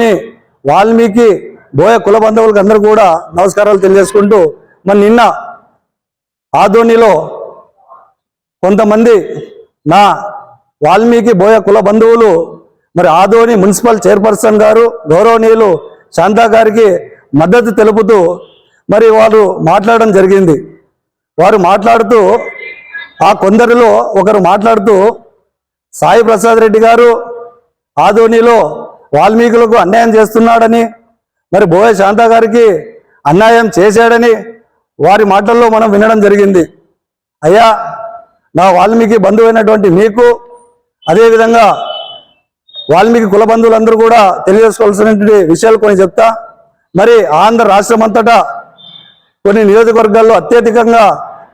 ఆదోని వాల్మీకి బోయ కుల బంధువులకు అందరూ కూడా నమస్కారాలు తెలియజేసుకుంటూ మన నిన్న ఆధోనిలో కొంతమంది నా వాల్మీకి బోయ కుల బంధువులు మరి ఆదోని మున్సిపల్ చైర్పర్సన్ గారు గౌరవనీయులు శాంతా గారికి మద్దతు తెలుపుతూ మరి వారు మాట్లాడడం జరిగింది. వారు మాట్లాడుతూ ఆ కొందరిలో ఒకరు మాట్లాడుతూ సాయి ప్రసాద్ రెడ్డి గారు ఆదోనిలో వాల్మీకులకు అన్యాయం చేస్తున్నాడని మరి బోయ శాంత గారికి అన్యాయం చేశాడని వారి మాటల్లో మనం వినడం జరిగింది. అయ్యా నా వాల్మీకి బంధువైనటువంటి మీకు అదేవిధంగా వాల్మీకి కుల బంధువులందరూ కూడా తెలియజేసుకోవాల్సినటువంటి విషయాలు కొన్ని చెప్తా. మరి ఆంధ్ర రాష్ట్రం అంతటా కొన్ని నియోజకవర్గాల్లో అత్యధికంగా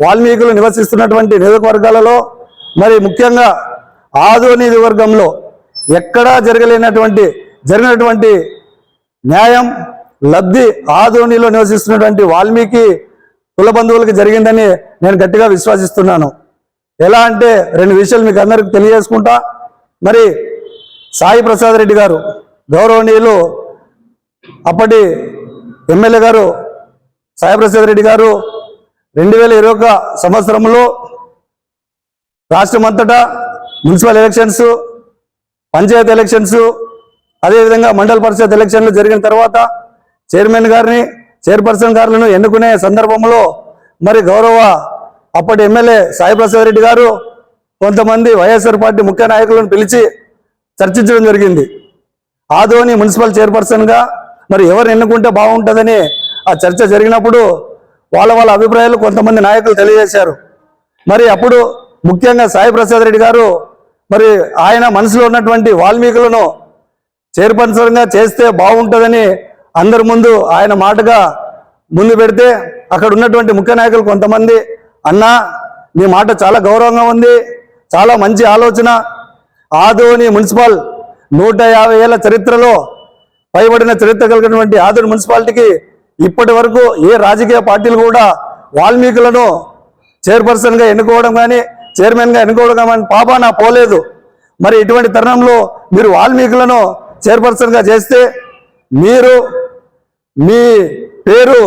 వాల్మీకులు నివసిస్తున్నటువంటి నియోజకవర్గాలలో మరి ముఖ్యంగా ఆదో నియోజకవర్గంలో ఎక్కడా జరగలేనటువంటి జరిగినటువంటి న్యాయం లబ్ధి ఆదోనిలో నివసిస్తున్నటువంటి వాల్మీకి కుల బంధువులకు జరిగిందని నేను గట్టిగా విశ్వసిస్తున్నాను. ఎలా అంటే రెండు విషయాలు మీకు అందరికి తెలియజేసుకుంటా. మరి సాయి ప్రసాద్ రెడ్డి గారు గౌరవనీయులు అప్పటి ఎమ్మెల్యే గారు సాయి ప్రసాద్ రెడ్డి గారు రెండు వేల ఇరవై ఒక సంవత్సరంలో రాష్ట్రమంతటా మున్సిపల్ ఎలక్షన్స్ పంచాయతీ ఎలక్షన్స్ అదేవిధంగా మండల పరిషత్ ఎలక్షన్లు జరిగిన తర్వాత చైర్మన్ గారిని చైర్పర్సన్ గారులను ఎన్నుకునే సందర్భంలో మరి గౌరవ అప్పటి ఎమ్మెల్యే సాయిప్రసాద్ రెడ్డి గారు కొంతమంది వైఎస్ఆర్ పార్టీ ముఖ్య నాయకులను పిలిచి చర్చించడం జరిగింది. ఆదోని మున్సిపల్ చైర్పర్సన్గా మరి ఎవరు ఎన్నుకుంటే బాగుంటుందని ఆ చర్చ జరిగినప్పుడు వాళ్ళ వాళ్ళ అభిప్రాయాలు కొంతమంది నాయకులు తెలియజేశారు. మరి అప్పుడు ముఖ్యంగా సాయి ప్రసాద్ రెడ్డి గారు మరి ఆయన మనసులో ఉన్నటువంటి వాల్మీకులను చైర్పర్సన్గా చేస్తే బాగుంటుందని అందరి ముందు ఆయన మాటగా ముందు పెడితే అక్కడ ఉన్నటువంటి ముఖ్య నాయకులు కొంతమంది అన్నా నీ మాట చాలా గౌరవంగా ఉంది చాలా మంచి ఆలోచన. ఆదోని మున్సిపల్ నూట యాభై ఏళ్ళ చరిత్రలో పైబడిన చరిత్ర కలిగినటువంటి ఆదోని మున్సిపాలిటీకి ఇప్పటి వరకు ఏ రాజకీయ పార్టీలు కూడా వాల్మీకులను చైర్పర్సన్గా ఎన్నుకోవడం కానీ చైర్మన్గా ఎన్నుకోవడం కానీ పాప నా పోలేదు. మరి ఇటువంటి తరుణంలో మీరు వాల్మీకులను చైర్పర్సన్గా చేస్తే మీరు మీ పేరు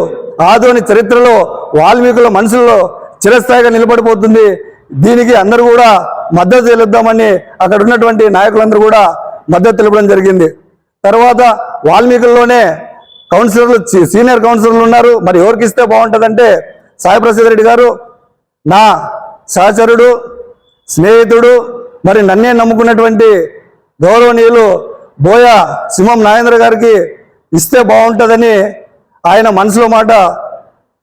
ఆధుని చరిత్రలో వాల్మీకుల మనసులో చిరస్థాయిగా నిలబడిపోతుంది. దీనికి అందరూ కూడా మద్దతు తెలుద్దామని అక్కడ ఉన్నటువంటి నాయకులందరూ కూడా మద్దతు తెలపడం జరిగింది. తర్వాత వాల్మీకుల్లోనే కౌన్సిలర్లు సీనియర్ కౌన్సిలర్లు ఉన్నారు. మరి ఎవరికి ఇస్తే బాగుంటుందంటే సాయి ప్రసాద్ రెడ్డి గారు నా సహచరుడు స్నేహితుడు మరి నన్నే నమ్ముకున్నటువంటి గౌరవనీయులు బోయ సింహం నాగేంద్ర గారికి ఇస్తే బాగుంటుందని ఆయన మనసులో మాట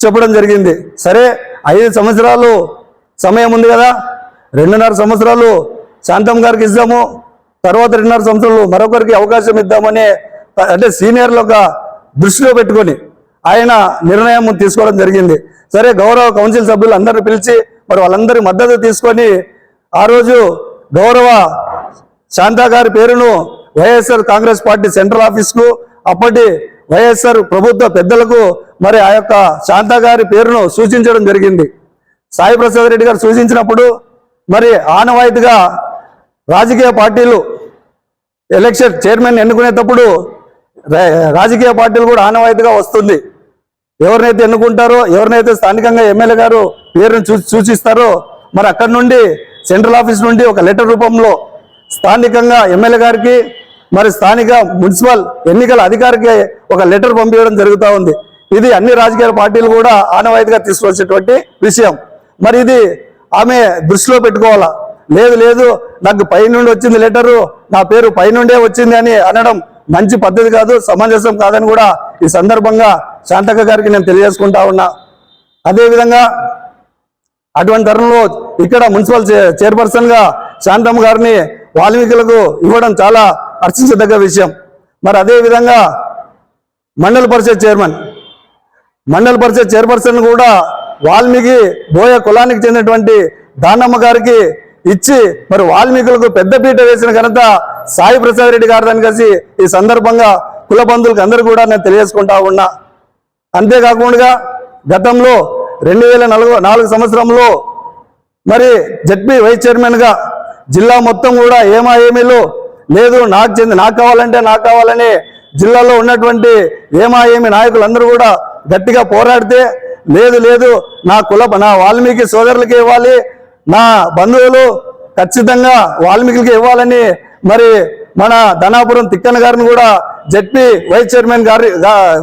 చెప్పడం జరిగింది. సరే ఐదు సంవత్సరాలు సమయం ఉంది కదా. రెండున్నర సంవత్సరాలు శాంతం గారికి ఇద్దాము. తర్వాత రెండున్నర సంవత్సరాలు మరొకరికి అవకాశం ఇద్దామని అంటే సీనియర్లు ఒక దృష్టిలో పెట్టుకొని ఆయన నిర్ణయం తీసుకోవడం జరిగింది. సరే గౌరవ కౌన్సిల్ సభ్యులు అందరిని పిలిచి మరి వాళ్ళందరి మద్దతు తీసుకొని ఆ రోజు గౌరవ శాంతా గారి పేరును వైఎస్ఆర్ కాంగ్రెస్ పార్టీ సెంట్రల్ ఆఫీస్కు అప్పటి వైఎస్ఆర్ ప్రభుత్వ పెద్దలకు మరి ఆ యొక్క శాంత గారి పేరును సూచించడం జరిగింది. సాయి ప్రసాద్ రెడ్డి గారు సూచించినప్పుడు మరి ఆనవాయితీగా రాజకీయ పార్టీలు ఎలక్షన్ చైర్మన్ ఎన్నుకునేటప్పుడు రాజకీయ పార్టీలు కూడా ఆనవాయితీగా వస్తుంది. ఎవరినైతే ఎన్నుకుంటారో ఎవరినైతే స్థానికంగా ఎమ్మెల్యే గారు పేరును చూ సూచిస్తారో మరి అక్కడి నుండి సెంట్రల్ ఆఫీస్ నుండి ఒక లెటర్ రూపంలో స్థానికంగా ఎమ్మెల్యే గారికి మరి స్థానిక మున్సిపల్ ఎన్నికల అధికారికి ఒక లెటర్ పంపించడం జరుగుతూ ఉంది. ఇది అన్ని రాజకీయ పార్టీలు కూడా ఆనవాయితీగా తీసుకొచ్చేటువంటి విషయం. మరి ఇది ఆమె దృష్టిలో పెట్టుకోవాలా? లేదు లేదు నాకు పైనుండి వచ్చింది లెటరు నా పేరు పైనుండే వచ్చింది అని అనడం మంచి పద్ధతి కాదు సమంజసం కాదని కూడా ఈ సందర్భంగా శాంతక్క గారికి నేను తెలియజేసుకుంటా ఉన్నా. అదేవిధంగా అటువంటి తరుణంలో ఇక్కడ మున్సిపల్ చే- శాంతమ్మ గారిని వాల్మీకులకు ఇవ్వడం చాలా హర్షించదగ్గ విషయం. మరి అదే విధంగా మండల పరిషత్ చైర్మన్ మండల పరిషత్ చైర్పర్సన్ కూడా వాల్మీకి బోయ కులానికి చెందినటువంటి దానమ్మ గారికి ఇచ్చి మరి వాల్మీకులకు పెద్దపీట వేసిన ఘనత సాయి ప్రసాద్ రెడ్డి గారిదని కలిసి ఈ సందర్భంగా కుల బంధువులకు అందరూ కూడా నేను తెలియజేసుకుంటా ఉన్నా. అంతేకాకుండా గతంలో రెండు వేల నాలుగు నాలుగు సంవత్సరంలో మరి జడ్పీ వైస్ చైర్మన్గా జిల్లా మొత్తం కూడా ఏమా ఏమీలో లేదు నాకు చెంది నాకు కావాలంటే నాకు కావాలని జిల్లాలో ఉన్నటువంటి ఏమా ఏమి నాయకులందరూ కూడా గట్టిగా పోరాడితే లేదు లేదు నా కుల నా వాల్మీకి సోదరులకి ఇవ్వాలి నా బంధువులు ఖచ్చితంగా వాల్మీకి ఇవ్వాలని మరి మన ధనాపురం తిక్కన్న గారిని కూడా జడ్పీ వైస్ చైర్మన్ గారి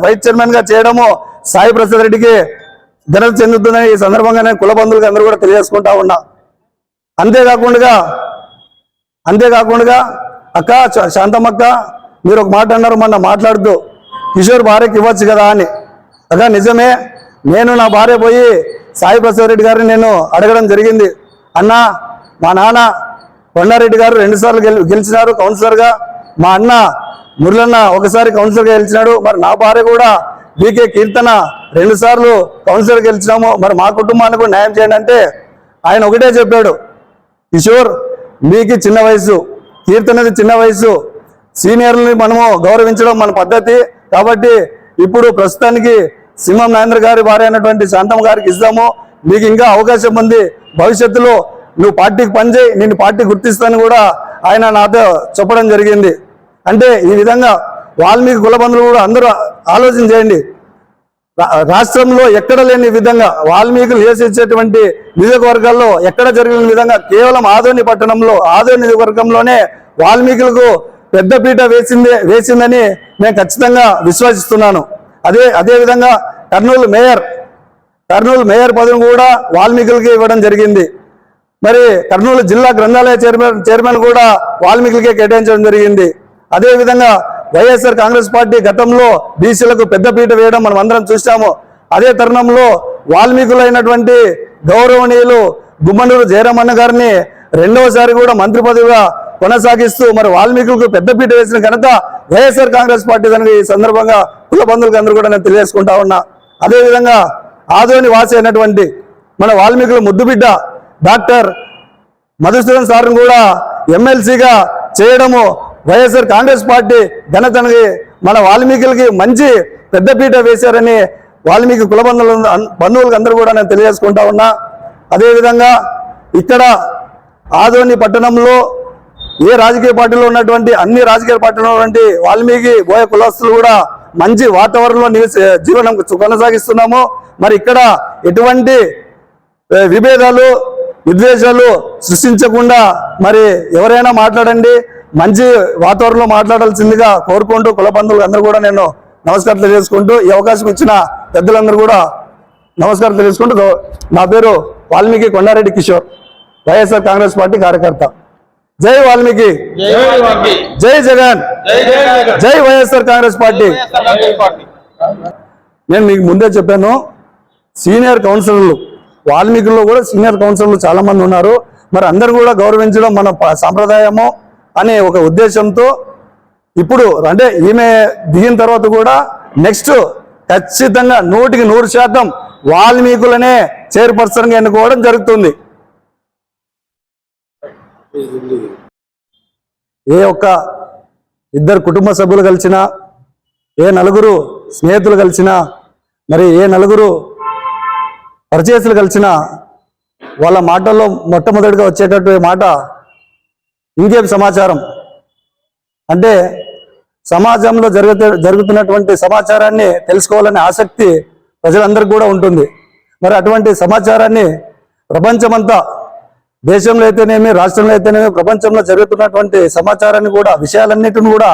వైస్ చైర్మన్గా చేయడము సాయి ప్రసాద్ రెడ్డికి ఘనత చెందుతుందని ఈ సందర్భంగా నేను కుల బంధువులకి అందరూ కూడా తెలియజేసుకుంటా ఉన్నా. అంతేకాకుండా అంతేకాకుండా అక్క శాంతమ్మక్క మీరు ఒక మాట అన్నారు మొన్న మాట్లాడుతూ కిషోర్ భార్యకి ఇవ్వచ్చు కదా అని. అక్క నిజమే. నేను నా భార్య పోయి సాయి ప్రసాద్ రెడ్డి గారిని నేను అడగడం జరిగింది. అన్న మా నాన్న కొండారెడ్డి గారు రెండుసార్లు గెలి గెలిచినారు కౌన్సిలర్గా. మా అన్న మురళన్న ఒకసారి కౌన్సిలర్గా గెలిచినాడు. మరి నా భార్య కూడా బీకే కీర్తన రెండు సార్లు కౌన్సిలర్ గెలిచినాము. మరి మా కుటుంబానికి కూడా న్యాయం చేయండి అంటే ఆయన ఒకటే చెప్పాడు. కిషోర్ మీకు చిన్న వయసు. కీర్తనది చిన్న వయసు సీనియర్లని మనము గౌరవించడం మన పద్ధతి. కాబట్టి ఇప్పుడు ప్రస్తుతానికి సింహం నరేంద్ర గారి భార్య అయినటువంటి శాంతమ్మ గారికి ఇస్తాము. మీకు ఇంకా అవకాశం ఉంది. భవిష్యత్తులో నువ్వు పార్టీకి పనిచేయి నేను పార్టీ గుర్తిస్తాను కూడా ఆయన నాతో చెప్పడం జరిగింది. అంటే ఈ విధంగా వాల్మీకి కులబంధులు కూడా అందరూ ఆలోచన చేయండి. రాష్ట్రంలో ఎక్కడ లేని విధంగా వాల్మీకులు చేసేటువంటి నియోజకవర్గాల్లో ఎక్కడ జరిగిన విధంగా కేవలం ఆదోని పట్టణంలో ఆదోని నియోజకవర్గంలోనే వాల్మీకులకు పెద్దపీట వేసిందే వేసిందని నేను ఖచ్చితంగా విశ్వసిస్తున్నాను. అదే అదేవిధంగా కర్నూలు మేయర్ కర్నూలు మేయర్ పదవి కూడా వాల్మీకులకి ఇవ్వడం జరిగింది. మరి కర్నూలు జిల్లా గ్రంథాలయ చైర్మన్ చైర్మన్ కూడా వాల్మీకులకే కేటాయించడం జరిగింది. అదేవిధంగా వైఎస్ఆర్ కాంగ్రెస్ పార్టీ గతంలో బీసీలకు పెద్దపీట వేయడం మనం అందరం చూసాము అదే తరుణంలో వాల్మీకులైనటువంటి గౌరవనీయులు గుమ్మనూరు జయరామన్న గారిని రెండవసారి కూడా మంత్రి పదవిగా కొనసాగిస్తూ మరి వాల్మీకులకు పెద్దపీట వేసిన ఘనత వైఎస్ఆర్ కాంగ్రెస్ పార్టీ దానికి ఈ సందర్భంగా కుల బంధువులకు అందరూ కూడా నేను తెలియజేసుకుంటా ఉన్నా. అదే విధంగా ఆదోని వాసి అయినటువంటి మన వాల్మీకుల ముద్దుబిడ్డ డాక్టర్ మధుసూదన్ సార్ను కూడా ఎమ్మెల్సీగా చేయడము వైఎస్ఆర్ కాంగ్రెస్ పార్టీ ఘనతనకి మన వాల్మీకులకి మంచి పెద్దపీట వేశారని వాల్మీకి కులబంధువులు బంధువులకు అందరూ కూడా నేను తెలియజేసుకుంటా ఉన్నా. అదేవిధంగా ఇక్కడ ఆదోని పట్టణంలో ఏ రాజకీయ పార్టీలో ఉన్నటువంటి అన్ని రాజకీయ పార్టీలో ఉన్నటువంటి వాల్మీకి బోయ కులస్తులు కూడా మంచి వాతావరణంలో నివసి జీవనం కొనసాగిస్తున్నాము. మరి ఇక్కడ ఎటువంటి విభేదాలు విద్వేషాలు సృష్టించకుండా మరి ఎవరైనా మాట్లాడండి. మంచి వాతావరణంలో మాట్లాడాల్సిందిగా కోరుకుంటూ కుల బంధువులు అందరూ కూడా నేను నమస్కారం తెలియజేసుకుంటూ ఈ అవకాశం ఇచ్చిన పెద్దలందరూ కూడా నమస్కారం తెలియజేసుకుంటూ నా పేరు వాల్మీకి కొండారెడ్డి కిషోర్ వైఎస్ఆర్ కాంగ్రెస్ పార్టీ కార్యకర్త. జై వాల్మీకి. జై జగన్. జై వైఎస్ఆర్ కాంగ్రెస్ పార్టీ. నేను మీకు ముందే చెప్పాను సీనియర్ కౌన్సిలర్లు వాల్మీకుల్లో కూడా సీనియర్ కౌన్సిలర్లు చాలా మంది ఉన్నారు. మరి అందరూ కూడా గౌరవించడం మన సాంప్రదాయము. అనే ఒక ఉద్దేశంతో ఇప్పుడు అంటే ఈమె దిగిన తర్వాత కూడా నెక్స్ట్ ఖచ్చితంగా నూటికి నూరు శాతం వాల్మీకులనే చైర్పర్సన్గా ఎన్నుకోవడం జరుగుతుంది. ఏ ఒక్క ఇద్దరు కుటుంబ సభ్యులు కలిసినా ఏ నలుగురు స్నేహితులు కలిసినా మరి ఏ నలుగురు పరిచయస్తులు కలిసినా వాళ్ళ మాటల్లో మొట్టమొదటిగా వచ్చేటటువంటి మాట ఇంకేం సమాచారం? అంటే సమాజంలో జరుగుతు జరుగుతున్నటువంటి సమాచారాన్ని తెలుసుకోవాలనే ఆసక్తి ప్రజలందరికీ కూడా ఉంటుంది. మరి అటువంటి సమాచారాన్ని ప్రపంచమంతా దేశంలో అయితేనేమి రాష్ట్రంలో అయితేనేమి ప్రపంచంలో జరుగుతున్నటువంటి సమాచారాన్ని కూడా విషయాలన్నిటిని కూడా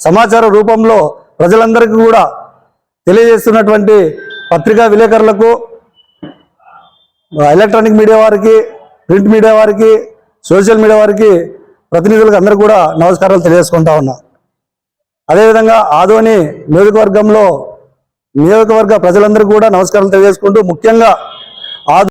సమాచార రూపంలో ప్రజలందరికీ కూడా తెలియజేస్తున్నటువంటి పత్రికా విలేకరులకు ఎలక్ట్రానిక్ మీడియా వారికి ప్రింట్ మీడియా వారికి సోషల్ మీడియా వారికి ప్రతినిధులకు అందరూ కూడా నమస్కారాలు తెలియజేసుకుంటా ఉన్నా. అదేవిధంగా ఆదోని నియోజకవర్గంలో నియోజకవర్గ ప్రజలందరూ కూడా నమస్కారాలు తెలియజేసుకుంటూ ముఖ్యంగా